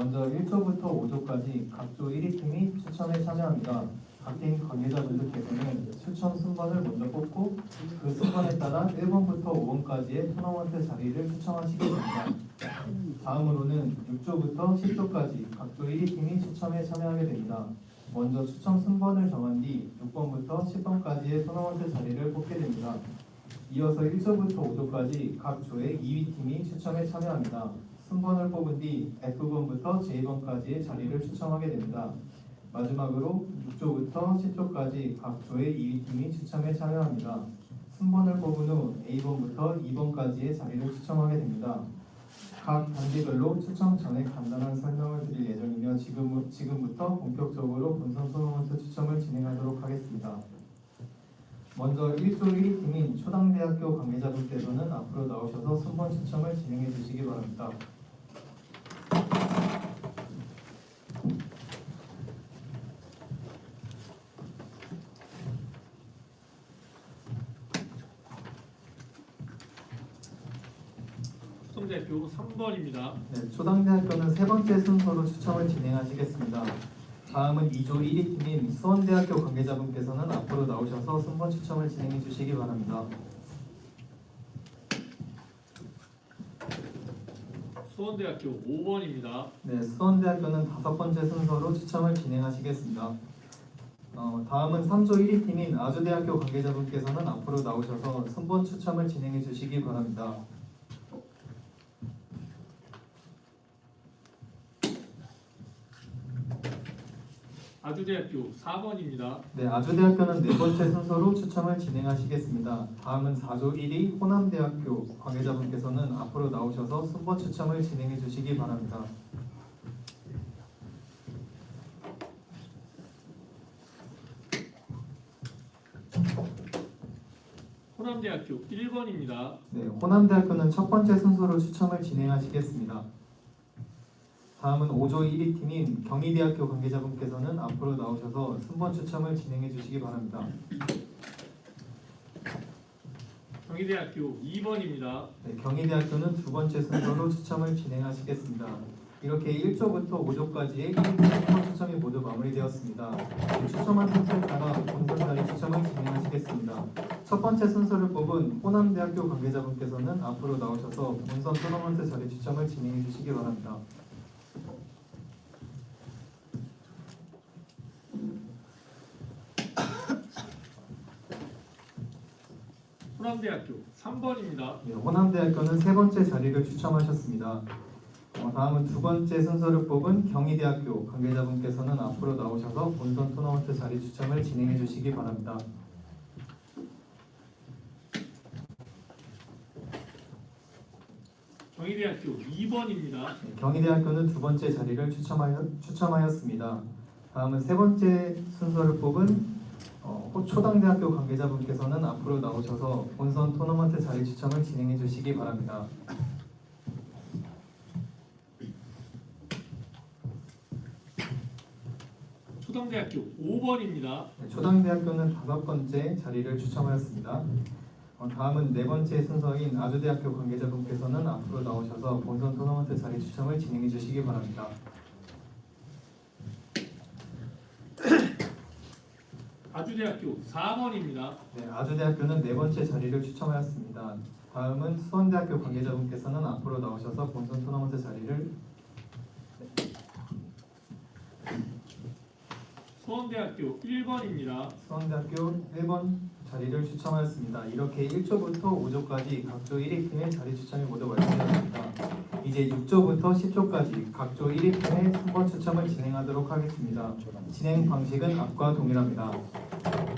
먼저 1조부터 5조까지 각조 1위 팀이 추첨에 참여합니다. 각 팀 관계자분들 께서는 추첨 순번을 먼저 뽑고 그 순번에 따라 1번부터 5번까지의 토너먼트 자리를 추첨하시게 됩니다. 다음으로는 6조부터 10조까지 각조 1위 팀이 추첨에 참여하게 됩니다. 먼저 추첨 순번을 정한 뒤 6번부터 10번까지의 토너먼트 자리를 뽑게 됩니다. 이어서 1조부터 5조까지 각 조의 2위 팀이 추첨에 참여합니다. 순번을 뽑은 뒤 F번부터 J번까지의 자리를 추첨하게 됩니다. 마지막으로 6조부터 10조까지 각 조의 2위 팀이 추첨에 참여합니다. 순번을 뽑은 후 A번부터 2번까지의 자리를 추첨하게 됩니다. 각 단계별로 추첨 전에 간단한 설명을 드릴 예정이며 지금, 지금부터 본격적으로 본선 토너먼트 추첨을 진행하도록 하겠습니다. 먼저 1조 1위 팀인 초당대학교 관계자분께서는 앞으로 나오셔서 순번 추첨을 진행해 주시기 바랍니다. 수성대학교 3번입니다. 네, 초당대학교는 세 번째 순서로 추첨을 진행하시겠습니다. 다음은 2조 1위 팀인 수원대학교 관계자분께서는 앞으로 나오셔서 순번 추첨을 진행해 주시기 바랍니다. 수원대학교 5번입니다. 네, 수원대학교는 다섯 번째 순서로 추첨을 진행하시겠습니다. 어, 다음은 3조 1위 팀인 아주대학교 관계자분께서는 앞으로 나오셔서 순번 추첨을 진행해 주시기 바랍니다. 아주대학교 4번입니다. 네, 아주대학교는 네 번째 순서로 추첨을 진행하시겠습니다. 다음은 4조 1위 호남대학교 관계자분께서는 앞으로 나오셔서 순번 추첨을 진행해 주시기 바랍니다. 호남대학교 1번입니다. 네, 호남대학교는 첫 번째 순서로 추첨을 진행하시겠습니다. 다음은 5조 1위 팀인 경희대학교 관계자분께서는 앞으로 나오셔서 순번 추첨을 진행해 주시기 바랍니다. 경희대학교 2번입니다. 네, 경희대학교는 두 번째 순서로 추첨을 진행하시겠습니다. 이렇게 1조부터 5조까지의 1위 추첨이 모두 마무리되었습니다. 네, 추첨한 순서에 따라 본선 자리 추첨을 진행하시겠습니다. 첫 번째 순서를 뽑은 호남대학교 관계자분께서는 앞으로 나오셔서 본선 토너먼트 자리 추첨을 진행해 주시기 바랍니다. 호남대학교 3번입니다. 네, 호남대학교는 세 번째 자리를 추첨하셨습니다. 어, 다음은 두 번째 순서를 뽑은 경희대학교 관계자분께서는 앞으로 나오셔서 본선 토너먼트 자리 추첨을 진행해 주시기 바랍니다. 경희대학교 2번입니다. 네, 경희대학교는 두 번째 자리를 추첨하여, 추첨하였습니다. 다음은 세 번째 순서를 뽑은 어, 호- 초당대학교 관계자분께서는 앞으로 나오셔서 본선 토너먼트 자리 추첨을 진행해 주시기 바랍니다. 초당대학교 5번입니다. 네, 초당대학교는 다섯 번째 자리를 추첨하였습니다. 어, 다음은 네 번째 순서인 아주대학교 관계자분께서는 앞으로 나오셔서 본선 토너먼트 자리 추첨을 진행해 주시기 바랍니다. 아주대학교 4번입니다. 네, 아주대학교는 네 번째 자리를 추첨하였습니다. 다음은 수원대학교 관계자분께서는 앞으로 나오셔서 본선 토너먼트 자리를 수원대학교 1번입니다. 수원대학교 1번 자리를 추첨하였습니다. 이렇게 1조부터 5조까지 각조 1위 팀의 자리 추첨이 모두 완료되었습니다. 이제 6조부터 10조까지 각조 1위 팀의 순번 추첨을 진행하도록 하겠습니다. 진행 방식은 앞과 동일합니다.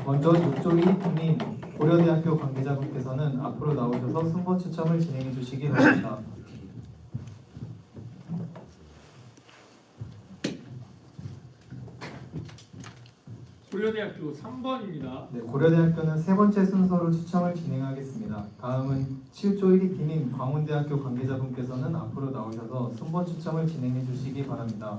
먼저 6조 1위 팀인 고려대학교 관계자분께서는 앞으로 나오셔서 순번 추첨을 진행해 주시기 바랍니다. 고려대학교 3번입니다. 네, 고려대학교는 세 번째 순서로 추첨을 진행하겠습니다. 다음은 7조 1위 팀인 광운대학교 관계자분께서는 앞으로 나오셔서 순번 추첨을 진행해 주시기 바랍니다.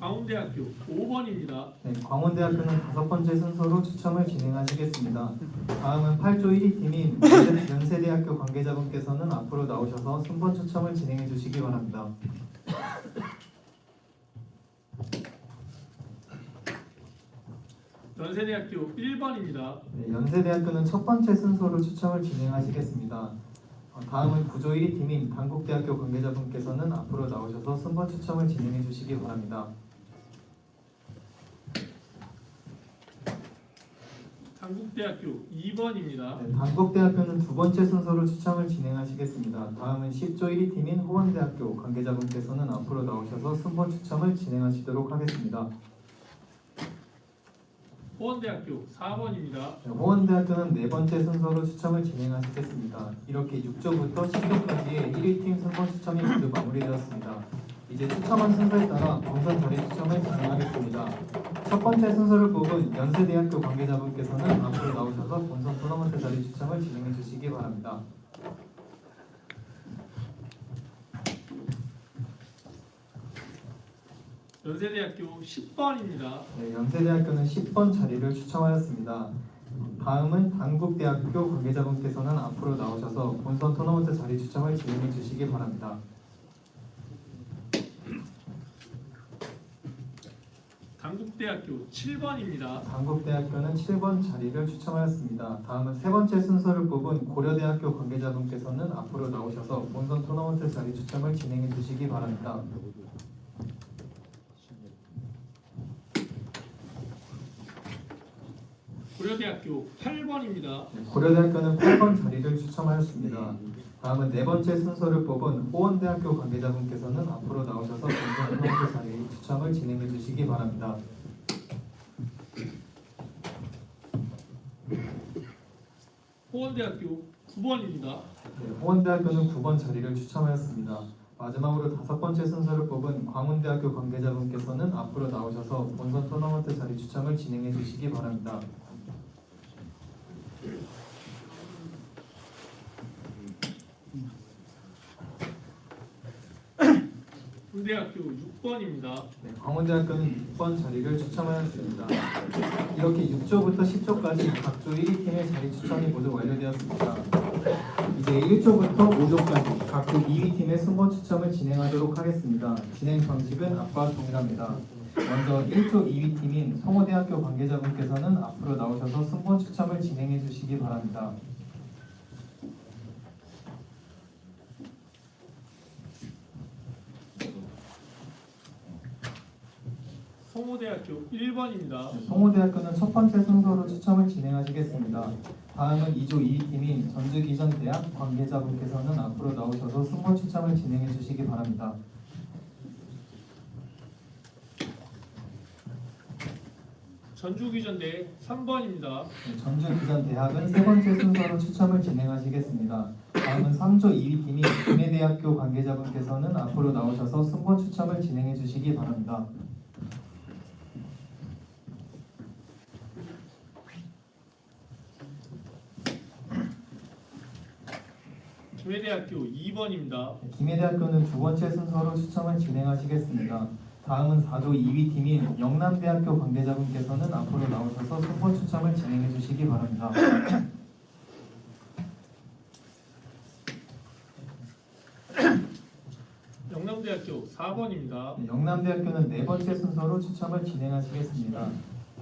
강원대 광원대학교 5번입니다. 네, 광원대학교는 다섯 번째 순서로 추첨을 진행하시겠습니다. 다음은 8조 1위 팀인 연세- 연세대학교 관계자분께서는 앞으로 나오셔서 순번 추첨을 진행해 주시기 바랍니다. 연세대학교 1번입니다. 네, 연세대학교는 첫 번째 순서로 추첨을 진행하시겠습니다. 어, 다음은 9조 1위 팀인 단국대학교 관계자분께서는 앞으로 나오셔서 순번 추첨을 진행해 주시기 바랍니다. 단국대학교 2번입니다. 네, 단국대학교는 두 번째 순서로 추첨을 진행하시겠습니다. 다음은 10조 1위 팀인 호원대학교 관계자분께서는 앞으로 나오셔서 순번 추첨을 진행하시도록 하겠습니다. 호원대학교 4번입니다. 네, 호원대학교는 네 번째 순서로 추첨을 진행하시겠습니다. 이렇게 6조부터 10조까지의 1위 팀 순번 추첨이 모두 마무리되었습니다. 이제 추첨한 순서에 따라 본선 자리 추첨을 진행하겠습니다. 첫 번째 순서를 뽑은 연세대학교 관계자분께서는 앞으로 나오셔서 본선 토너먼트 자리 추첨을 진행해 주시기 바랍니다. 연세대학교 10번입니다. 네, 연세대학교는 10번 자리를 추첨하였습니다. 다음은 단국대학교 관계자분께서는 앞으로 나오셔서 본선 토너먼트 자리 추첨을 진행해 주시기 바랍니다. 단국대학교 7번입니다. 단국대학교는 7번 자리를 추첨하였습니다. 다음은 세 번째 순서를 뽑은 고려대학교 관계자분께서는 앞으로 나오셔서 본선 토너먼트 자리 추첨을 진행해 주시기 바랍니다. 고려대학교 8번입니다. 네, 고려대학교는 8번 자리를 추첨하였습니다. 다음은 네 번째 순서를 뽑은 호원대학교 관계자분께서는 앞으로 나오셔서 본선 토너먼트 자리 추첨을 진행해 주시기 바랍니다. 호원대학교 9번입니다. 네, 호원대학교는 9번 자리를 추첨하였습니다. 마지막으로 다섯 번째 순서를 뽑은 광운대학교 관계자분께서는 앞으로 나오셔서 본선 토너먼트 자리 추첨을 진행해 주시기 바랍니다. 군대학교 6번입니다. 네, 광운대학교는 6번 자리를 추첨하였습니다. 이렇게 6조부터 10조까지 각조 1위 팀의 자리 추첨이 모두 완료되었습니다. 이제 1조부터 5조까지 각조 2위 팀의 순번 추첨을 진행하도록 하겠습니다. 진행 방식은 앞과 동일합니다. 먼저 1조 2위 팀인 송호대학교 관계자분께서는 앞으로 나오셔서 순번 추첨을 진행해 주시기 바랍니다. 성호대학교 1번입니다. 네, 송호대학교는 첫 번째 순서로 추첨을 진행하시겠습니다. 다음은 2조 2위 팀인 전주기전대학 관계자분께서는 앞으로 나오셔서 순번 추첨을 진행해 주시기 바랍니다. 전주기전대 3번입니다. 네, 전주기전대학은 세 번째 순서로 추첨을 진행하시겠습니다. 다음은 3조 2위 팀인 김해대학교 관계자분께서는 앞으로 나오셔서 순번 추첨을 진행해 주시기 바랍니다. 김해대학교 2번입니다. 네, 김해대학교는 두 번째 순서로 추첨을 진행하시겠습니다. 다음은 4조 2위 팀인 영남대학교 관계자분께서는 앞으로 나오셔서 순번 추첨을 진행해 주시기 바랍니다. 영남대학교 4번입니다. 네, 영남대학교는 네 번째 순서로 추첨을 진행하시겠습니다.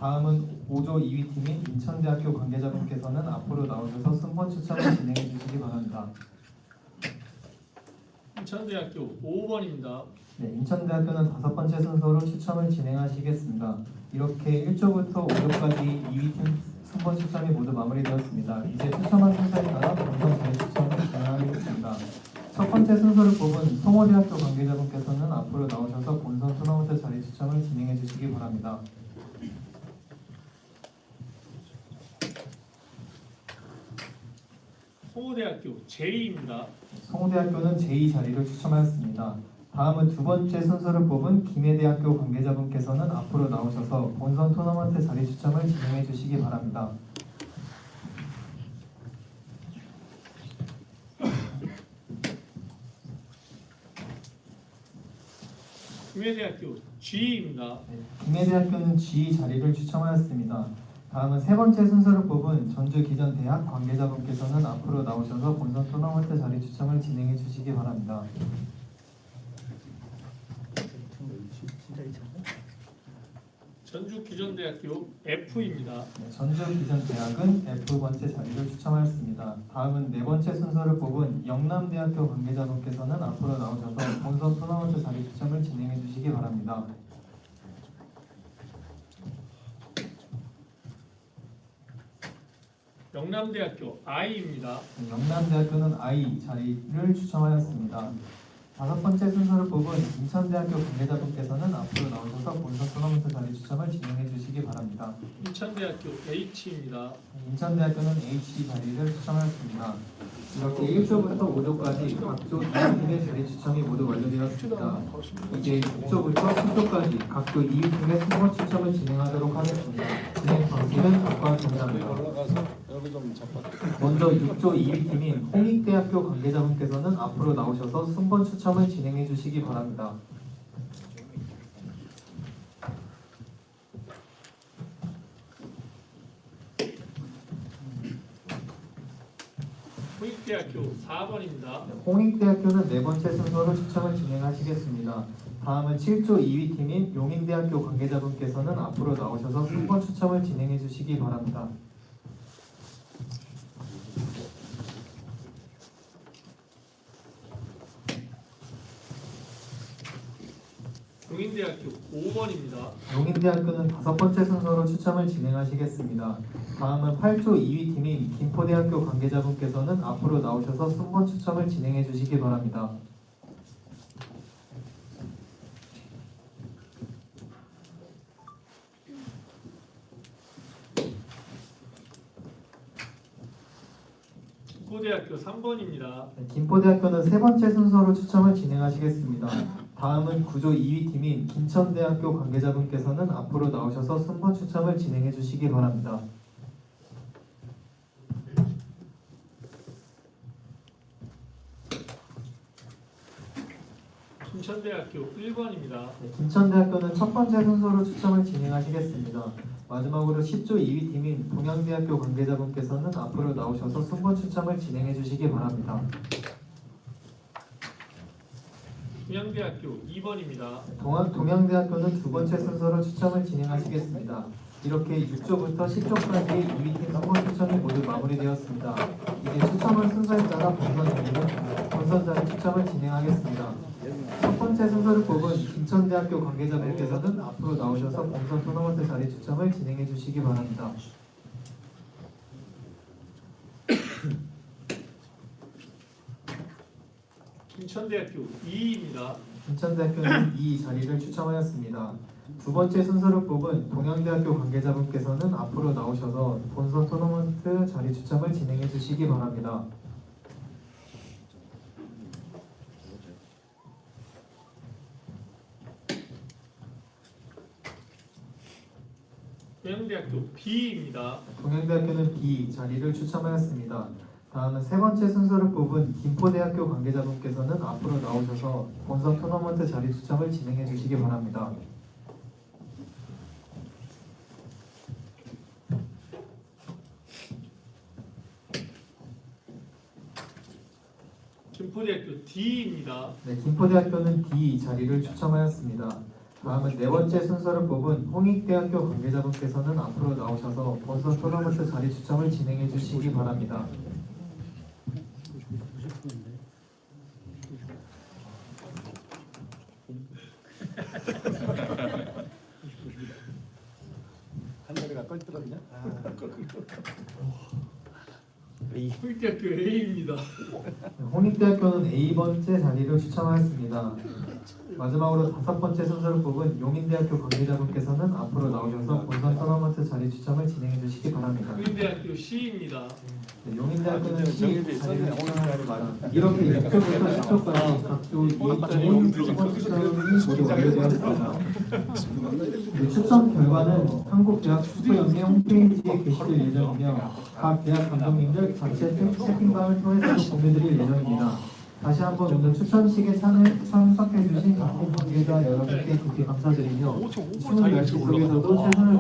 다음은 5조 2위 팀인 인천대학교 관계자분께서는 앞으로 나오셔서 순번 추첨을 진행해 주시기 바랍니다. 인천대학교 5번입니다. 네, 인천대학교는 다섯 번째 순서로 추첨을 진행하시겠습니다. 이렇게 1조부터 5조까지 2위 팀 순번 추첨이 모두 마무리되었습니다. 이제 추첨한 순서에 따라 본선 자리 추첨을 진행하겠습니다. 첫 번째 순서를 뽑은 송호대학교 관계자분께서는 앞으로 나오셔서 본선 토너먼트 자리 추첨을 진행해 주시기 바랍니다. 성호대학교 J입니다. 송호대학교는 제2 자리를 추첨하였습니다. 다음은 두 번째 순서를 뽑은 김해대학교 관계자분께서는 앞으로 나오셔서 본선 토너먼트 자리 추첨을 진행해 주시기 바랍니다. 김해대학교 G입니다. 네, 김해대학교는 G 자리를 추첨하였습니다. 다음은 세 번째 순서를 뽑은 전주 기전 대학 관계자분께서는 앞으로 나오셔서 본선 토너먼트 자리 추첨을 진행해 주시기 바랍니다. 전주 기전대학교 F입니다. 네, 전주 기전 대학은 F 번째 자리를 추첨하였습니다. 다음은 네 번째 순서를 뽑은 영남대학교 관계자분께서는 앞으로 나오셔서 본선 토너먼트 자리 추첨을 진행해 주시기 바랍니다. 영남대학교 I입니다. 네, 영남대학교는 I 자리를 추첨하였습니다. 다섯 번째 순서를 뽑은 인천대학교 관계자분께서는 앞으로 나오셔서 본선 토너먼트 자리 추첨을 진행해 주시기 바랍니다. 인천대학교 H입니다. 인천대학교는 H 자리를 추첨하였습니다. 이렇게 1조부터 5조까지 각조 2팀의 자리 추첨이 모두 완료되었습니다. 이제 6조부터 10조까지 각조 2팀의 수번 추첨을 진행하도록 하겠습니다. 진행 방식은 각과 정답입니다. 먼저 6조 2위 팀인 홍익 대학교 관계자분께서는 앞으로 나오셔서 순번 추첨을 진행해 주시기 바랍니다. 홍익대학교 4번입니다. 홍익대학교는 네 번째 순서로 추첨을 진행하시겠습니다. 다음은 7조 2위 팀인 용인대학교 관계자분께서는 앞으로 나오셔서 순번 추첨을 진행해 주시기 바랍니다. 용인대학교 5번입니다. 용인대학교는 다섯 번째 순서로 추첨을 진행하시겠습니다. 다음은 8조 2위 팀인 김포대학교 관계자분께서는 앞으로 나오셔서 순번 추첨을 진행해 주시기 바랍니다. 김포대학교 3번입니다. 네, 김포대학교는 세 번째 순서로 추첨을 진행하시겠습니다. 다음은 구조 2위 팀인 김천대학교 관계자분께서는 앞으로 나오셔서 순번 추첨을 진행해 주시기 바랍니다. 김천대학교 1번입니다. 네, 김천대학교는 첫 번째 순서로 추첨을 진행하시겠습니다. 마지막으로 10조 2위 팀인 동양대학교 관계자분께서는 앞으로 나오셔서 순번 추첨을 진행해 주시기 바랍니다. 동양대학교 2번입니다. 동양, 동양대학교는 두 번째 순서로 추첨을 진행하시겠습니다. 이렇게 6조부터 10조까지 2위 팀 선번 추첨이 모두 마무리되었습니다. 이제 추첨은 순서에 따라 본선 자리를 본선자리 추첨을 진행하겠습니다. 첫 번째 순서를 뽑은 김천대학교 관계자분께서는 앞으로 나오셔서 본선 토너먼트 자리 추첨을 진행해 주시기 바랍니다. 김천대학교 2입니다. 김천대학교는 이 자리를 추첨하였습니다. 두 번째 순서를 뽑은 동양대학교 관계자분께서는 앞으로 나오셔서 본선 토너먼트 자리 추첨을 진행해 주시기 바랍니다. 동양대학교 B입니다. 동양대학교는 B 자리를 추첨하였습니다. 다음은 세 번째 순서를 뽑은 김포대학교 관계자분께서는 앞으로 나오셔서 본선 토너먼트 자리 추첨을 진행해 주시기 바랍니다. 김포대학교 D입니다. 네, 김포대학교는 D 자리를 추첨하였습니다. 다음은 네 번째 순서를 뽑은 홍익대학교 관계자분께서는 앞으로 나오셔서 본선 토너먼트 자리 추첨을 진행해 주시기 바랍니다. 한 다리가 껄뜨렸냐? 홍익대학교 A입니다. 네, 홍익대학교는 A 번째 자리를 추첨하였습니다. 마지막으로 다섯 번째 순서를 뽑은 용인대학교 관계자분께서는 앞으로 나오셔서 본선 토너먼트 자리 추첨을 진행해 주시기 바랍니다. 홍익대학교 C입니다. 네, 아, 자리를 있었네. 추첨하였습니다. 이렇게 6조부터 10조까지 각조 2위까지 수번 추첨이 모두 완료되었습니다. 네, 추첨 결과는 한국대학 축구연맹 홈페이지에 게시될 예정이며 각 대학 감독님들 단체 채팅방을 통해서 공유드릴 예정입니다. 다시 한번 오늘 추천식에 참- 참석해주신 각본 관계자 여러분께 깊이 감사드리며 5초 5분 수능 날씨 속에서도 최선을